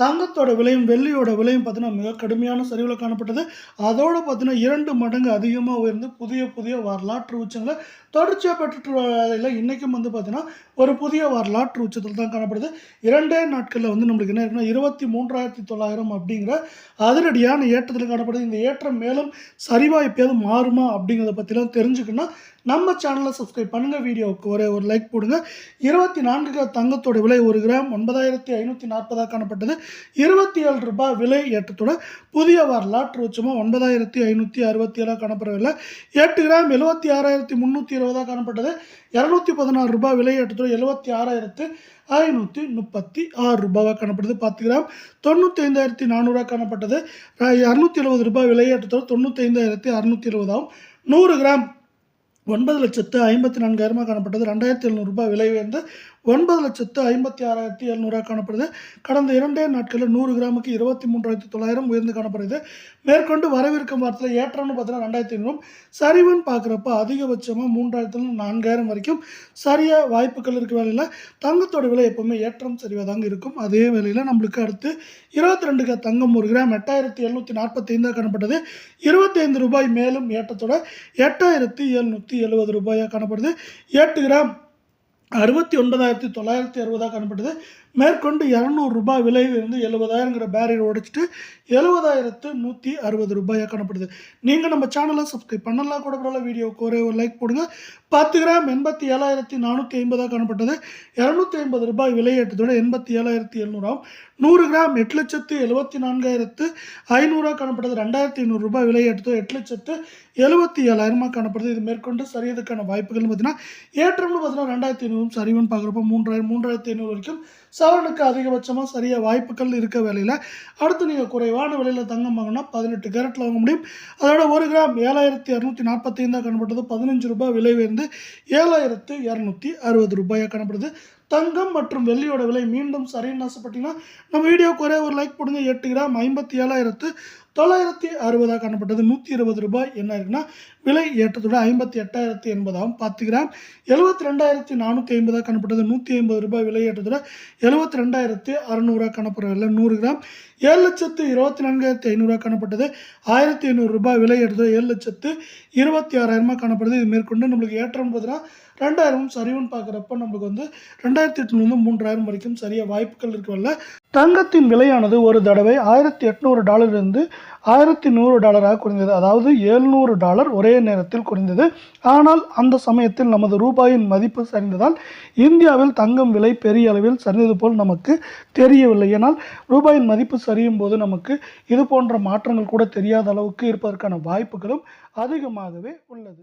தங்கத்தோட விலையும் வெள்ளியோட விலையும் பார்த்தீங்கன்னா மிக கடுமையான சரிவில் காணப்பட்டது. அதோடு பார்த்தீங்கன்னா இரண்டு மடங்கு அதிகமாக உயர்ந்து புதிய புதிய வரலாற்று உச்சங்களை தொடர்ச்சியாக பெற்று வரையில் இன்றைக்கும் வந்து பார்த்தீங்கன்னா ஒரு புதிய வரலாற்று உச்சத்தில் தான் காணப்படுது. இரண்டே நாட்களில் வந்து நம்மளுக்கு என்ன இருக்குன்னா இருபத்தி மூன்றாயிரத்தி தொள்ளாயிரம் அப்படிங்கிற அதிரடியான ஏற்றத்தில் காணப்படுது. இந்த ஏற்றம் மேலும் சரிவாக எப்பயாவது மாறுமா அப்படிங்கிறத பற்றிலாம் தெரிஞ்சுக்கணும்னா நம்ம சேனலை சப்ஸ்கிரைப் பண்ணுங்கள் வீடியோவுக்கு ஒரே ஒரு லைக் போடுங்க. இருபத்தி நான்கு தங்கத்தோட விலை ஒரு கிராம் ஒன்பதாயிரத்தி ஐநூற்றி நாற்பதாக காணப்பட்டது. இருபத்தி ஏழு ரூபாய் விலை ஏற்றத்தோட புதிய வரலாற்று உச்சமாக ஒன்பதாயிரத்தி ஐநூற்றி அறுபத்தி ஏழாக காணப்படவில்லை. எட்டு கிராம் எழுபத்தி ஆறாயிரத்தி முந்நூற்றி இருபதாக காணப்பட்டது. இரநூத்தி பதினாறு ரூபாய் விலை ஏற்றத்துடன் எழுபத்தி ஆறாயிரத்து ஐநூற்றி முப்பத்தி ஆறு ரூபாவாக காணப்பட்டது பத்து கிராம் தொண்ணூற்றி ஐந்தாயிரத்தி நானூறாக காணப்பட்டது. இரநூத்தி எழுபது ரூபாய் விலை ஏற்றத்தோட தொண்ணூற்றி ஐந்தாயிரத்தி அறுநூற்றி எழுபதாகவும் நூறு கிராம் ஒன்பது லட்சத்து ஐம்பத்தி நான்காயிரமாக காணப்பட்டது. ரெண்டாயிரத்தி எழுநூறுபா விலை உயர்ந்து ஒன்பது லட்சத்து ஐம்பத்தி ஆறாயிரத்தி எழுநூறாக காணப்படுது. கடந்த இரண்டே நாட்களில் நூறு கிராமுக்கு இருபத்தி மூன்றாயிரத்தி தொள்ளாயிரம் உயர்ந்து காணப்படுது. மேற்கொண்டு வரவிருக்கும் வாரத்தில் ஏற்றம்னு பார்த்தீங்கன்னா ரெண்டாயிரத்தி ஐநூறும். சரிவுன்னு பார்க்குறப்ப அதிகபட்சமாக மூன்றாயிரத்துலேருந்து நான்காயிரம் வரைக்கும் சரியாக வாய்ப்புகள் இருக்க வேலையில் தங்கத்தோட விலை எப்போவுமே ஏற்றம் சரிவாக தாங்க இருக்கும். அதே வேலையில் நம்மளுக்கு அடுத்து இருபத்தி ரெண்டுக்கு தங்கம் ஒரு கிராம் எட்டாயிரத்தி எழுநூற்றி நாற்பத்தி ஐந்தாக காணப்பட்டது. இருபத்தி ஐந்து ரூபாய் மேலும் ஏற்றத்தோட எட்டாயிரத்தி எழுநூற்றி எழுபது ரூபாயாக காணப்படுது. எட்டு கிராம் அறுபத்தி ஒன்பதாயிரத்தி தொள்ளாயிரத்தி அறுபதாக காணப்பட்டது. மேற்கொண்டு இரநூறு ரூபாய் விலை இருந்து எழுபதாயிரங்கிற பேரியர் உடைச்சிட்டு எழுபதாயிரத்து நூற்றி அறுபது ரூபாயாக காணப்படுது. நீங்கள் நம்ம சேனலை சப்ஸ்கிரைப் பண்ணலாம் கூட பரவாயில்ல வீடியோவுக்கு ஒரே ஒரு லைக் போடுங்க. பத்து கிராம் எண்பத்தி ஏழாயிரத்தி நானூற்றி ஐம்பதாக காணப்பட்டது. இரநூத்தி ஐம்பது ரூபாய் விலையேற்றத்தோடு எண்பத்தி ஏழாயிரத்தி எழுநூறாகும் நூறு கிராம் எட்டு லட்சத்து எழுபத்தி நான்காயிரத்து ஐநூறாக காணப்பட்டது. ரெண்டாயிரத்தி ஐநூறு ரூபாய் விலையேற்றத்தோடு எட்டு லட்சத்து எழுபத்தி ஏழாயிரமாக காணப்படுது. இது மேற்கொண்டு சரியதுக்கான வாய்ப்புகள்னு பார்த்தீங்கன்னா ஏற்றம்னு பார்த்தீங்கன்னா ரெண்டாயிரத்தி ஐநூறு ஐநூறும் சரிவுன்னு பார்க்குறப்ப மூன்றாயிரம் மூன்றாயிரத்தி ஐநூறு வரைக்கும் சவரனுக்கு அதிகபட்சமாக சரியாக வாய்ப்புகள் இருக்க வேலையில். அடுத்து நீங்கள் குறைவான விலையில் தங்கம் வாங்கினா பதினெட்டு கேரட்டில் வாங்க முடியும். அதோட ஒரு கிராம் ஏழாயிரத்தி இரநூத்தி நாற்பத்தி ஐந்தாக காணப்பட்டது பதினஞ்சு ரூபாய் விலை உயர்ந்து ஏழாயிரத்து இரநூத்தி அறுபது ரூபாயாக காணப்படுது. தங்கம் மற்றும் வெள்ளியோட விலை மீண்டும் சரின்னு ஆசைப்பட்டீங்கன்னா நம்ம வீடியோக்கு ஒரே ஒரு லைக் போடுங்க. எட்டு கிராம் ஐம்பத்தி ஏழாயிரத்து தொள்ளாயிரத்தி அறுபதாக காணப்பட்டது. நூற்றி இருபது ரூபாய். என்ன இருக்குன்னா விலை ஏற்றத்தோட ஐம்பத்தி எட்டாயிரத்தி எண்பதாகவும் பத்து கிராம். எழுபத்தி ரெண்டாயிரத்தி நானூற்றி ஐம்பதாக காணப்பட்டது. நூற்றி ஐம்பது ரூபாய் விலை ஏற்றத்தோட எழுபத்தி ரெண்டாயிரத்தி அறநூறுவா காணப்படவில்லை நூறு கிராம். ஏழு லட்சத்து இருபத்தி நான்காயிரத்தி ஐநூறுரூவா காணப்பட்டது. ஆயிரத்தி ஐநூறு ரூபாய் விலை ஏற்றதோ ஏழு லட்சத்து இருபத்தி ஆறாயிரமாக காணப்படுது. இது மேற்கொண்டு நம்மளுக்கு ஏற்றம் பார்த்தீங்கன்னா ரெண்டாயிரமும் சரிவுன்னு பார்க்குறப்ப நம்மளுக்கு வந்து ரெண்டாயிரத்தி எட்டுலேருந்து மூன்றாயிரம் வரைக்கும் சரியாக வாய்ப்புகள் இருக்கவில்ல தங்கத்தின் விலையானது ஒரு தடவை ஆயிரத்தி எட்நூறு டாலர்லேருந்து ஆயிரத்தி நூறு டாலராக குறைந்தது. அதாவது எழுநூறு டாலர் ஒரே நேரத்தில் குறைந்தது. ஆனால் அந்த சமயத்தில் நமது ரூபாயின் மதிப்பு சரிந்ததால் இந்தியாவில் தங்கம் விலை பெரிய அளவில் சரிந்தது போல் நமக்கு தெரியவில்லை. ஏனால் ரூபாயின் மதிப்பு சரியும் போது நமக்கு இது போன்ற மாற்றங்கள் கூட தெரியாத அளவுக்கு இருப்பதற்கான வாய்ப்புகளும் அதிகமாகவே உள்ளது.